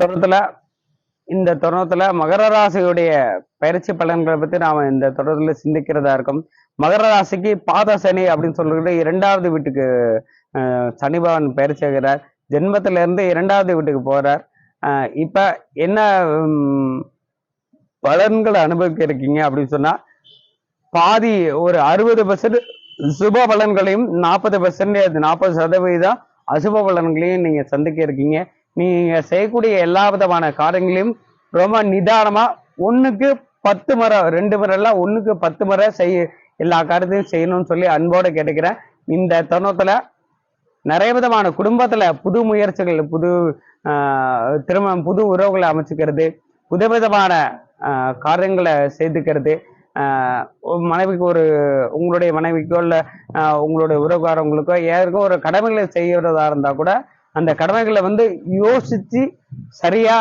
தொடரத்துல இந்த தருணத்துல மகர ராசியுடைய பயிற்சி பலன்களை பத்தி நாம இந்த தொடர்ல சிந்திக்கிறதா இருக்கும். மகர ராசிக்கு பாத சனி அப்படின்னு சொல்லிட்டு இரண்டாவது வீட்டுக்கு சனி பகவான் பயிற்சி ஆகிறார் ஜென்மத்துல இருந்து இரண்டாவது வீட்டுக்கு போறார். இப்போ இப்ப என்ன பலன்களை அனுபவிக்க இருக்கீங்க அப்படின்னு சொன்னா பாதி ஒரு அறுபது பர்சன்ட் சுப பலன்களையும் நாற்பது பர்சன்ட் நாற்பது சதவீதம் அசுப பலன்களையும் நீங்க சந்திக்க இருக்கீங்க. நீங்க செய்யக்கூடிய எல்லா விதமான காரியங்களையும் ரொம்ப நிதானமா ஒண்ணுக்கு பத்து முறை ரெண்டு முறை எல்லாம் ஒண்ணுக்கு பத்து முறை செய்ய எல்லா காரியத்தையும் செய்யணும்னு சொல்லி அன்போடு கேட்டுக்கிறேன். இந்த தருணத்துல நிறைய விதமான குடும்பத்துல புது முயற்சிகள் புது திருமணம் புது உறவுகளை அமைச்சுக்கிறது புது விதமான காரியங்களை செய்துக்கிறது. மனைவிக்கு ஒரு உங்களுடைய மனைவிக்கோ இல்லை உங்களுடைய உறவுக்காரவங்களுக்கோ யாருக்கோ ஒரு கடமைகளை செய்கிறதா இருந்தால் கூட அந்த கடமைகளை வந்து யோசிச்சு சரியா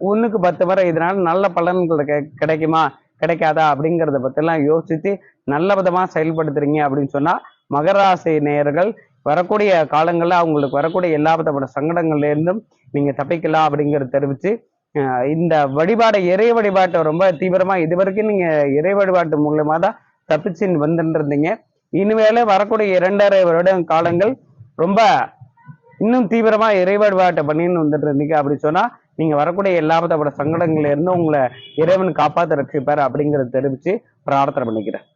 ஒன்றுக்கு பத்து வரை இதனால நல்ல பலன்கள் கிடைக்குமா கிடைக்காதா அப்படிங்கிறத பற்றிலாம் யோசித்து நல்ல விதமாக செயல்படுத்துறீங்க அப்படின்னு சொன்னால் மகராசி நேயர்கள் வரக்கூடிய காலங்களில் அவங்களுக்கு வரக்கூடிய எல்லா விதமான சங்கடங்கள்லேருந்தும் நீங்கள் தப்பிக்கலாம் அப்படிங்கறத தெரிவித்து இந்த வழிபாடை இறை வழிபாட்டை ரொம்ப தீவிரமாக இது வரைக்கும் நீங்கள் இறை வழிபாட்டு மூலயமா தான் தப்பிச்சு வந்துட்டு இருந்தீங்க இனிமேல வரக்கூடிய இரண்டரை வருடம் காலங்கள் ரொம்ப இன்னும் தீவிரமாக இறைவழிபாட்டை பண்ணின்னு வந்துட்டு இருந்தீங்க. அப்படி சொன்னால் நீங்கள் வரக்கூடிய எல்லா சங்கடங்கள்லேருந்து உங்களை இறைவன் காப்பாற்ற ரட்சிப்பார் அப்படிங்கிறத தெரிவித்து பிரார்த்தனை பண்ணிக்கிறேன்.